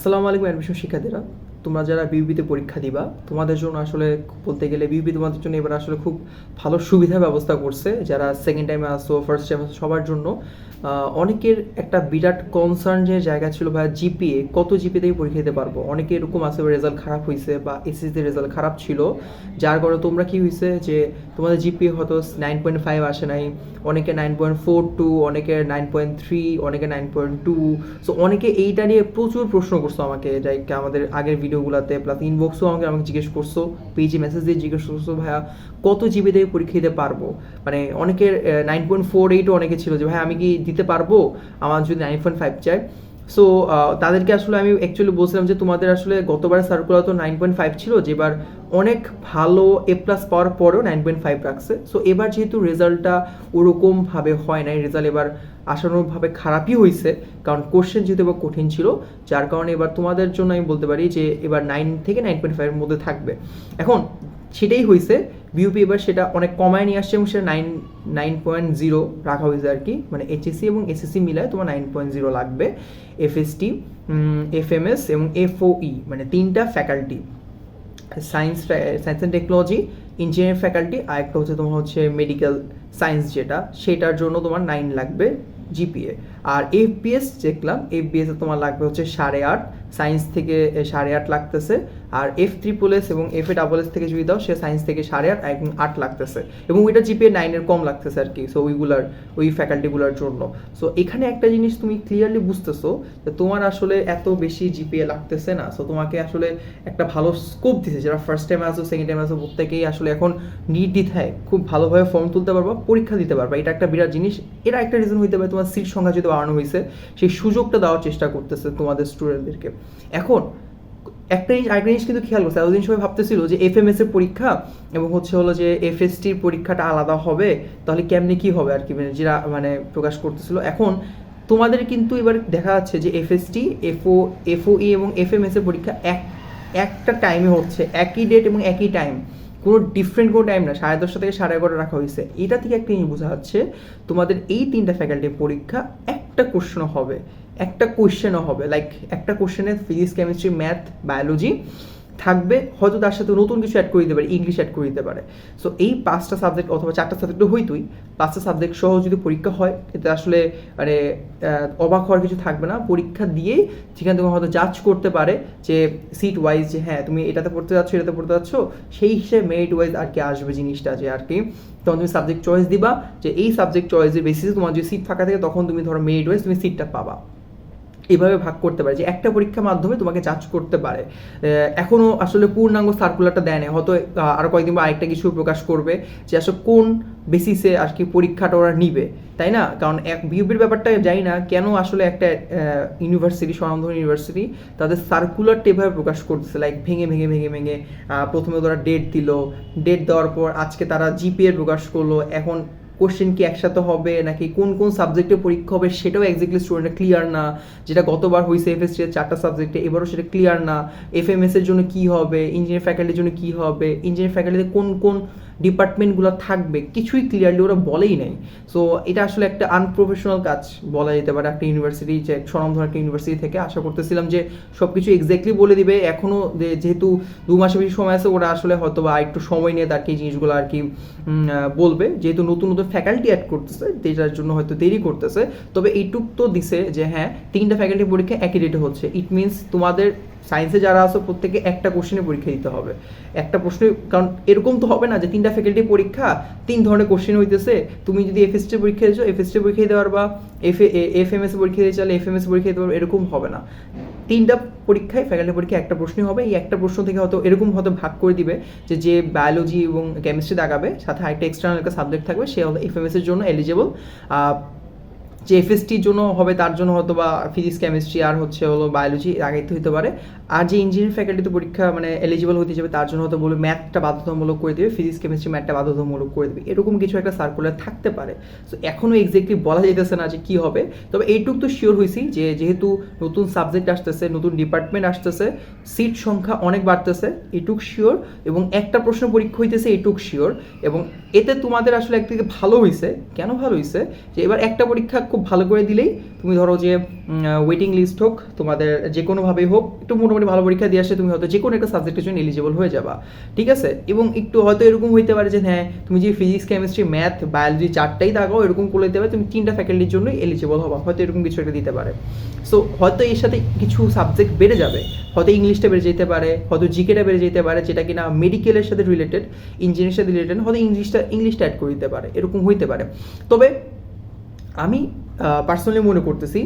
আসসালামু আলাইকুম অ্যাডমিশন শিক্ষার্থীরা। তোমরা যারা বিউবিতে পরীক্ষা দিবা, তোমাদের জন্য আসলে বলতে গেলে বিউবি তোমাদের জন্য এবার আসলে খুব ভালো সুবিধা ব্যবস্থা করছে। যারা সেকেন্ড টাইমে আসো ফার্স্ট টাইম আসো সবার জন্য অনেকের একটা বিরাট কনসার্ন যে জায়গা ছিল ভাই জিপিএ কত দিয়ে পরীক্ষা দিতে পারব? অনেকে এরকম আছে রেজাল্ট খারাপ হয়েছে বা এসএসসিতে রেজাল্ট খারাপ ছিল, যার কারণে তোমরা কি হয়েছে যে তোমাদের জিপিএ হয়তো নাইন পয়েন্ট ফাইভ আসে নাই, অনেকে নাইন পয়েন্ট ফোর টু অনেকে নাইন পয়েন্ট থ্রি অনেকে নাইন পয়েন্ট টু সো অনেকে এইটা নিয়ে প্রচুর প্রশ্ন করছ আমাকে লাইক আমাদের আগের ভিডিওগুলোতে প্লাস ইনবক্সও আমাকে আমাকে জিজ্ঞেস করছ পেজে মেসেজ দিয়ে জিজ্ঞেস করছ ভাইয়া, কত জিবি থেকে পরীক্ষা দিতে পারব? মানে অনেকের নাইন পয়েন্ট ফোর এইটও অনেকে ছিল যে ভাই আমি কি দিতে পারব? আমার যদি আইফোন ফাইভ চাই। সো তাদেরকে আসলে আমি অ্যাকচুয়ালি বলছিলাম যে তোমাদের আসলে গতবার সার্কুলার তো নাইন পয়েন্ট ফাইভ ছিল, যেবার অনেক ভালো এ প্লাস পাওয়ার পরেও নাইন পয়েন্ট ফাইভ রাখছে। সো এবার যেহেতু রেজাল্টটা ওরকমভাবে হয় নাই রেজাল্ট এবার আশানুরূপভাবে খারাপই হয়েছে কারণ কোশ্চেন যেহেতু এবার কঠিন ছিল, যার কারণে এবার তোমাদের জন্য আমি বলতে পারি যে এবার নাইন থেকে নাইন পয়েন্ট ফাইভের মধ্যে থাকবে। এখন সেটাই হয়েছে বিউপি এবার সেটা অনেক কমায় নিয়ে আসছে এবং সেটা নাইন নাইন পয়েন্ট জিরো রাখা হয়েছে আর কি। মানে এইচএসসি এবং এসএসসি মিলায় তোমার নাইন পয়েন্ট জিরো লাগবে। এফএসটি এফএমএস এবং এফওই মানে তিনটা faculty science science and technology engineering faculty আর একটা হচ্ছে তোমার হচ্ছে মেডিকেল সায়েন্স যেটা, সেটার জন্য তোমার নাইন লাগবে। জিপিএ আর এফবিএস দেখলাম এফবিএস তোমার লাগবে হচ্ছে সাড়ে আট সায়েন্স থেকে সাড়ে আট লাগতেছে। আর এফ ট্রিপল এস এবং এফ এ ডাবল এস থেকে যদি দাও, সে সায়েন্স থেকে সাড়ে আট এবং আট লাগতেছে। এবং ওইটা জিপিএ নাইনের কম লাগতেছে আর কি সো ওইগুলার, ওই ফ্যাকাল্টিগুলোর জন্য। সো এখানে একটা জিনিস তুমি ক্লিয়ারলি বুঝতেছো, যে তোমার আসলে এত বেশি জিপিএ লাগতেছে না। সো তোমাকে আসলে একটা ভালো স্কোপ দিছে, যারা ফার্স্ট টাইম আসো সেকেন্ড টাইম আসো প্রত্যেকেই আসলে এখন নির্দ্বিধায় খুব ভালোভাবে ফর্ম তুলতে পারবা, পরীক্ষা দিতে পারবা। এটা একটা বিরাট জিনিস। এটা একটা রিজন হইতে পারে তোমার সিট সংখ্যা যদি বাড়ানো হয়েছে, সেই সুযোগটা দেওয়ার চেষ্টা করতেছে তোমাদের স্টুডেন্টদেরকে এখন, একটা জিনিস, আরেকটা জিনিস কিন্তু খেয়াল করছে, এতদিন সবাই ভাবতেছিল যে এফ এর পরীক্ষা এবং হচ্ছে হলো যে এফ এস পরীক্ষাটা আলাদা হবে, তাহলে কেমনি কি হবে আর কি? মানে যেটা মানে প্রকাশ করতেছিল। এখন, তোমাদের কিন্তু এবার দেখা যাচ্ছে যে এফ এস টি এফও এফওই এবং এফ এম এস এর পরীক্ষা এক, একটা টাইমে হচ্ছে, একই ডেট এবং একই টাইম কোনো ডিফারেন্ট কোনো টাইম না, সাড়ে দশটা থেকে সাড়ে এগারোটা রাখা হয়েছে। এটা থেকে একটা জিনিস বোঝা যাচ্ছে, তোমাদের এই তিনটা ফ্যাকাল্টির পরীক্ষা একটা কোশ্চেনও হবে একটা কোশ্চেনও হবে লাইক একটা কোশ্চেনে ফিজিক্স কেমিস্ট্রি ম্যাথ বায়োলজি থাকবে, হয়তো তার সাথে নতুন কিছু অ্যাড করে দিতে পারে ইংলিশ অ্যাড করে দিতে পারে। সো এই পাঁচটা সাবজেক্ট অথবা চারটা সাবজেক্টও হইতই, পাঁচটা সাবজেক্ট সহ যদি পরীক্ষা হয়, এতে আসলে মানে অবাক হওয়ার কিছু থাকবে না। পরীক্ষা দিয়েই যেখানে তুমি হয়তো জাজ করতে পারে যে সিট ওয়াইজ যে হ্যাঁ তুমি এটাতে পড়তে যাচ্ছ, এটাতে পড়তে যাচ্ছ, সেই হিসেবে মেরিট ওয়াইজ আর কি আসবে জিনিসটা যে আর কি। তখন তুমি সাবজেক্ট চয়েস দিবা যে এই সাবজেক্ট চয়েসের বেসিসে তোমার যদি সিট ফাঁকা থাকে, তখন তুমি ধরো মেরিট ওয়াইজ তুমি সিটটা পাবা। এভাবে ভাগ করতে পারে যে একটা পরীক্ষার মাধ্যমে তোমাকে জাজ করতে পারে। এখনও আসলে পূর্ণাঙ্গ সার্কুলারটা দেয় না হয়তো আরও কয়েকদিন বা আরেকটা কিছু প্রকাশ করবে যে আসলে কোন বেসিসে আর কি পরীক্ষাটা ওরা নিবে, তাই না? কারণ এক বিউপির ব্যাপারটা জানি না, কেন আসলে একটা ইউনিভার্সিটি স্বনামধন্য ইউনিভার্সিটি তাদের সার্কুলারটা এভাবে প্রকাশ করতেছে লাইক ভেঙে ভেঙে ভেঙে ভেঙে প্রথমে ওরা ডেট দিল। ডেট দেওয়ার পর আজকে তারা জিপিএ প্রকাশ করল, এখন কোশ্চেন কি একসাথে হবে, নাকি কোন কোন সাবজেক্টে পরীক্ষা হবে সেটাও এক্স্যাক্টলি স্টুডেন্টের ক্লিয়ার না, যেটা গতবার হয়েছে এফএস এর চারটা সাবজেক্টে এবারও সেটা ক্লিয়ার না এফ এফএমএস এর জন্য কী হবে ইঞ্জিনিয়ারিং ফ্যাকাল্টির জন্য কী হবে ইঞ্জিনিয়ার ফ্যাকাল্টিতে কোন কোন ডিপার্টমেন্টগুলো থাকবে, কিছুই ক্লিয়ারলি ওরা বলেই নাই। সো এটা আসলে একটা আনপ্রফেশনাল কাজ বলা যেতে পারে একটা ইউনিভার্সিটি যে স্বনামধন্য একটা ইউনিভার্সিটি থেকে। আশা করতেছিলাম যে সব কিছু এক্স্যাক্টলি বলে দিবে। এখনও যেহেতু দু মাসের বেশি সময় আছে, ওরা আসলে হয়তো বা একটু সময় নিয়ে তার কি জিনিসগুলো আর কি বলবে। যেহেতু নতুন নতুন ফ্যাকাল্টি অ্যাড করতেছে, যেটার জন্য হয়তো দেরি করতেছে। তবে এইটুক তো দিছে যে হ্যাঁ তিনটা ফ্যাকাল্টি পরীক্ষা একই ডেটে হচ্ছে। ইট মিনস তোমাদের সায়েন্সে যারা আসো প্রত্যেকে একটা কোশ্চেনে পরীক্ষা দিতে হবে। একটা প্রশ্নে, কারণ এরকম তো হবে না যে তিনটা ফ্যাকাল্টি পরীক্ষা, তিন ধরনের কোশ্চেন হইতেছে। তুমি যদি এফএসটি পরীক্ষা দিচ্ছ এফএসটি পরীক্ষা দিতে পারবা। এফ এফ এম এস পরীক্ষা দিতে চাইলে এফ এম এস পরীক্ষা দিতে পারবে, এরকম হবে না। তিনটা পরীক্ষায় ফ্যাকাল্টি পরীক্ষা একটা প্রশ্নই হবে। এই একটা প্রশ্ন থেকে হয়তো এরকম হয়তো ভাগ করে দিবে যে যে বায়োলজি এবং কেমিস্ট্রি দাগাবে সাথে আরেকটা এক্সটার্নাল একটা সাবজেক্ট থাকবে, সে হয়তো এফ এম এস এর জন্য এলিজেবল যে এফএসটির জন্য হবে, তার জন্য হয়তো বা ফিজিক্স কেমিস্ট্রি আর হচ্ছে হলো বায়োলজি আগাইতে হতে পারে। আর যে ইঞ্জিনিয়ারিং ফ্যাকাল্টিতে পরীক্ষা মানে এলিজিবল হতে যাবে, তার জন্য হয়তো বলবে ম্যাথটা বাধ্যতামূলক করে দেবে ফিজিক্স কেমিস্ট্রি ম্যাথটা বাধ্যতামূলক করে দেবে। এরকম কিছু একটা সার্কুলার থাকতে পারে। সো এখনও এক্স্যাক্টলি বলা যাইতেছে না যে কী হবে, তবে এইটুক তো শিওর হয়েছি যে যেহেতু নতুন সাবজেক্ট আসতেছে, নতুন ডিপার্টমেন্ট আসতেছে সিট সংখ্যা অনেক বাড়তেছে এটুক শিওর এবং একটা প্রশ্ন পরীক্ষা হইতেছে এটুক শিওর এবং এতে তোমাদের আসলে একদিকে ভালো হয়েছে কেন ভালো হয়েছে যে এবার একটা পরীক্ষা খুব ভালো করে দিলেই তুমি ধরো যে ওয়েটিং লিস্ট হোক, তোমাদের যে কোনোভাবেই হোক, একটু মোটামুটি ভালো পরীক্ষা দিয়ে আসলে তুমি হয়তো যে কোনো একটা সাবজেক্টের জন্য এলিজিবল হয়ে যাবা। ঠিক আছে? এবং একটু হয়তো এরকম হইতে পারে যে হ্যাঁ তুমি যে ফিজিক্স কেমিস্ট্রি ম্যাথ বায়োলজি চারটাই দাগাও এরকম করে দিতে পারে, তুমি তিনটা ফ্যাকাল্টির জন্যই এলিজিবল হবা। হয়তো এরকম কিছু একটা দিতে পারে। সো হয়তো এর সাথে কিছু সাবজেক্ট বেড়ে যাবে। হয়তো ইংলিশটা বেড়ে যেতে পারে, হয়তো জিকেটা বেড়ে যেতে পারে, যেটা কিনা মেডিকেলের সাথে রিলেটেড ইঞ্জিনিয়ারের সাথে রিলেটেড হয়তো ইংলিশটা ইংলিশটা অ্যাড করে দিতে পারে, এরকম হইতে পারে। তবে আমি পার্সোনালি মনে করতেছি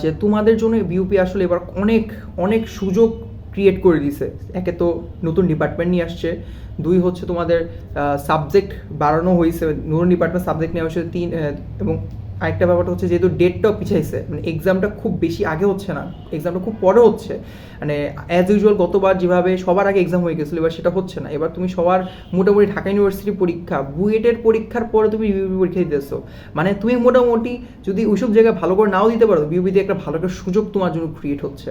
যে তোমাদের জন্য বিউপি আসলে এবার অনেক অনেক সুযোগ ক্রিয়েট করে দিছে। একে তো নতুন ডিপার্টমেন্ট নিয়ে আসছে, দুই হচ্ছে তোমাদের সাবজেক্ট বাড়ানো হয়েছে নতুন ডিপার্টমেন্ট সাবজেক্ট নিয়ে আসছে তিন এবং আরেকটা ব্যাপারটা হচ্ছে যেহেতু ডেটটাও পিছাইছে মানে এক্সামটা খুব বেশি আগে হচ্ছে না এক্সামটা খুব পরে হচ্ছে মানে অ্যাজ ইউজুয়াল গতবার যেভাবে সবার আগে এক্সাম হয়ে গেছিল, এবার সেটা হচ্ছে না। এবার তুমি সবার মোটামুটি ঢাকা ইউনিভার্সিটির পরীক্ষা, বুয়েটের পরীক্ষার পরে তুমি বিউপি পরীক্ষা দিতেছো। মানে তুমি মোটামুটি যদি ওইসব জায়গায় ভালো করে নাও দিতে পারো বিউপিতে একটা ভালো একটা সুযোগ তোমার জন্য ক্রিয়েট হচ্ছে।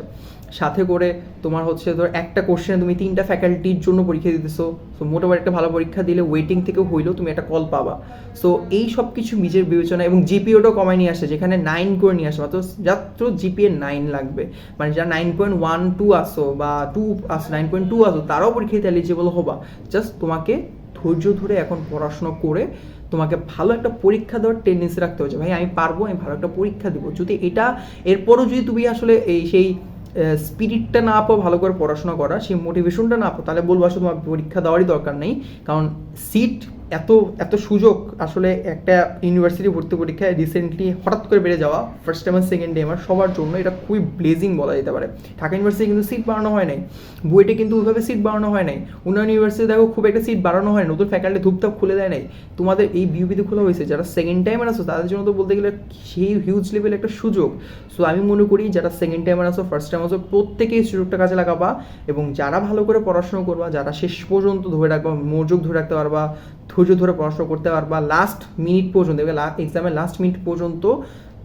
সাথে করে তোমার হচ্ছে ধর একটা কোশ্চেনে তুমি তিনটা ফ্যাকাল্টির জন্য পরীক্ষা দিতেছো। সো মোটামুটি একটা ভালো পরীক্ষা দিলে ওয়েটিং থেকে হইলেও তুমি একটা কল পাবা। সো এই সব কিছু নিজের বিবেচনা এবং জিপিওটাও কমায় নিয়ে আসে, যেখানে নাইন করে নিয়ে আসে, মাত্র মাত্র জিপিএ নাইন লাগবে। মানে যারা নাইন পয়েন্ট ওয়ান টু আসো বা টু আসো নাইন পয়েন্ট টু আসো, তারাও পরীক্ষা দিতে এলিজিবল হবা। জাস্ট তোমাকে ধৈর্য ধরে এখন পড়াশোনা করে তোমাকে ভালো একটা পরীক্ষা দেওয়ার টেন্ডেন্সি রাখতে হচ্ছে ভাই, আমি পারব, আমি ভালো একটা পরীক্ষা দেবো। যদি এটা, এরপরও যদি তুমি আসলে এই সেই স্পিরিটটা না পাও, ভালো করে পড়াশোনা করা, সেই মোটিভেশনটা না পাও, তাহলে বলব আসলে তোমার পরীক্ষা দেওয়ারই দরকার নেই। কারণ সিট এত এত সুযোগ আসলে একটা ইউনিভার্সিটি ভর্তি পরীক্ষায় রিসেন্টলি হঠাৎ করে বেড়ে যাওয়া ফার্স্ট টাইম আর সেকেন্ড টাইম আর সবার জন্য এটা খুবই ব্লেজিং বলা যেতে পারে। ঢাকা ইউনিভার্সিটি কিন্তু সিট বাড়ানো হয় নাই, বুয়েটে কিন্তু ওইভাবে সিট বাড়ানো হয় নাই। অন্যান্য ইউনিভার্সিটি দেখো খুব একটা সিট বাড়ানো হয় নতুন ফ্যাকাল্টি ধূপধাপ খুলে দেয় নাই। তোমাদের এই বিউপিতে খোলা হয়েছে, যারা সেকেন্ড টাইমার আসো তাদের জন্য তো বলতে গেলে সেই হিউজ লেভেল একটা সুযোগ। সো আমি মনে করি যারা সেকেন্ড টাইমার আসো ফার্স্ট টাইম আসো প্রত্যেকেই সুযোগটা কাজে লাগাবা এবং যারা ভালো করে পড়াশোনা করবা, যারা শেষ পর্যন্ত ধরে রাখবা, মনোযোগ ধরে রাখতে পারবা ধৈর্য ধরে পড়াশোনা করতে পারবা। লাস্ট মিনিট পর্যন্ত এক্সামের লাস্ট মিনিট পর্যন্ত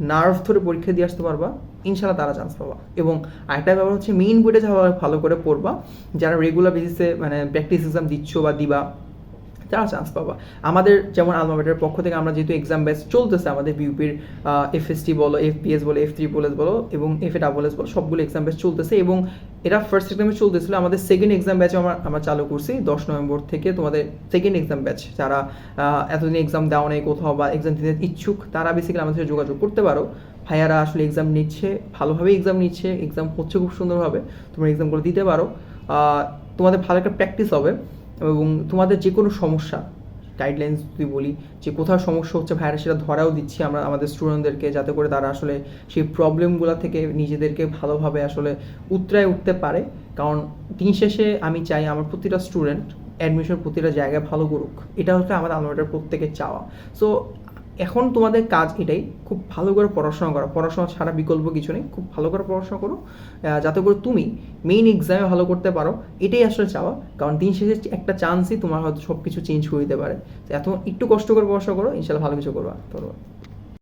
নার্ভ ধরে পরীক্ষা দিয়ে আসতে পারবা। ইনশাল্লাহ তারা চান্স পাবা। এবং আরেকটা ব্যাপার হচ্ছে মেইন বইটা যারা ভালো করে পড়বা। যারা রেগুলার বেসিসে মানে প্র্যাকটিস এক্সাম দিচ্ছ বা দিবা তারা চান্স পাবা। আমাদের যেমন আলমাবেটের পক্ষ থেকে আমরা যেহেতু এক্সাম ব্যাচ চলতেছে, আমাদের বিউপির এফএসটি বলো এফপিএস বলো এফ থ্রি এস বলো এবং এফ এ ডাবল এস বলো, সবগুলো এক্সাম ব্যাচ চলতেছে এবং এটা ফার্স্ট এক্সামে চলতেছিল। আমাদের সেকেন্ড এক্সাম ব্যাচ আমরা আমরা চালু করছি দশ নভেম্বর থেকে তোমাদের সেকেন্ড এক্সাম ব্যাচ যারা এতদিন এক্সাম দেওয়া নেই কোথাও বা এক্সাম দিতে ইচ্ছুক, তারা বেসিক্যালি আমাদের সাথে যোগাযোগ করতে পারো। ভাইয়ারা আসলে এক্সাম নিচ্ছে ভালোভাবে এক্সাম নিচ্ছে এক্সাম হচ্ছে খুব সুন্দরভাবে, তোমরা এক্সামগুলো দিতে পারো। তোমাদের ভালো একটা প্র্যাকটিস হবে। এবং তোমাদের যে কোনো সমস্যা গাইডলাইন্স যদি বলি, যে কোথাও সমস্যা হচ্ছে ভাইরা সেটা ধরাও দিচ্ছি আমরা আমাদের স্টুডেন্টদেরকে যাতে করে তারা আসলে সেই প্রবলেমগুলো থেকে নিজেদেরকে ভালোভাবে আসলে উত্তরায় উঠতে পারে। কারণ দিন শেষে আমি চাই আমার প্রতিটা স্টুডেন্ট অ্যাডমিশন প্রতিটা জায়গায় ভালো করুক। এটা হচ্ছে আমাদের আলমাটার প্রত্যেকের চাওয়া। সো এখন তোমাদের কাজ এটাই, খুব ভালো করে পড়াশোনা করো। পড়াশোনা ছাড়া বিকল্প কিছু নেই, খুব ভালো করে পড়াশোনা করো। যাতে করে তুমি মেইন এক্সামে ভালো করতে পারো, এটাই আসলে চাওয়া। কারণ দিন শেষে একটা চান্সই তোমার হয়তো সব কিছু চেঞ্জ করে দিতে পারে। এত, একটু কষ্ট করে পড়াশোনা করো, ইনশাল্লাহ ভালো কিছু করবা করবা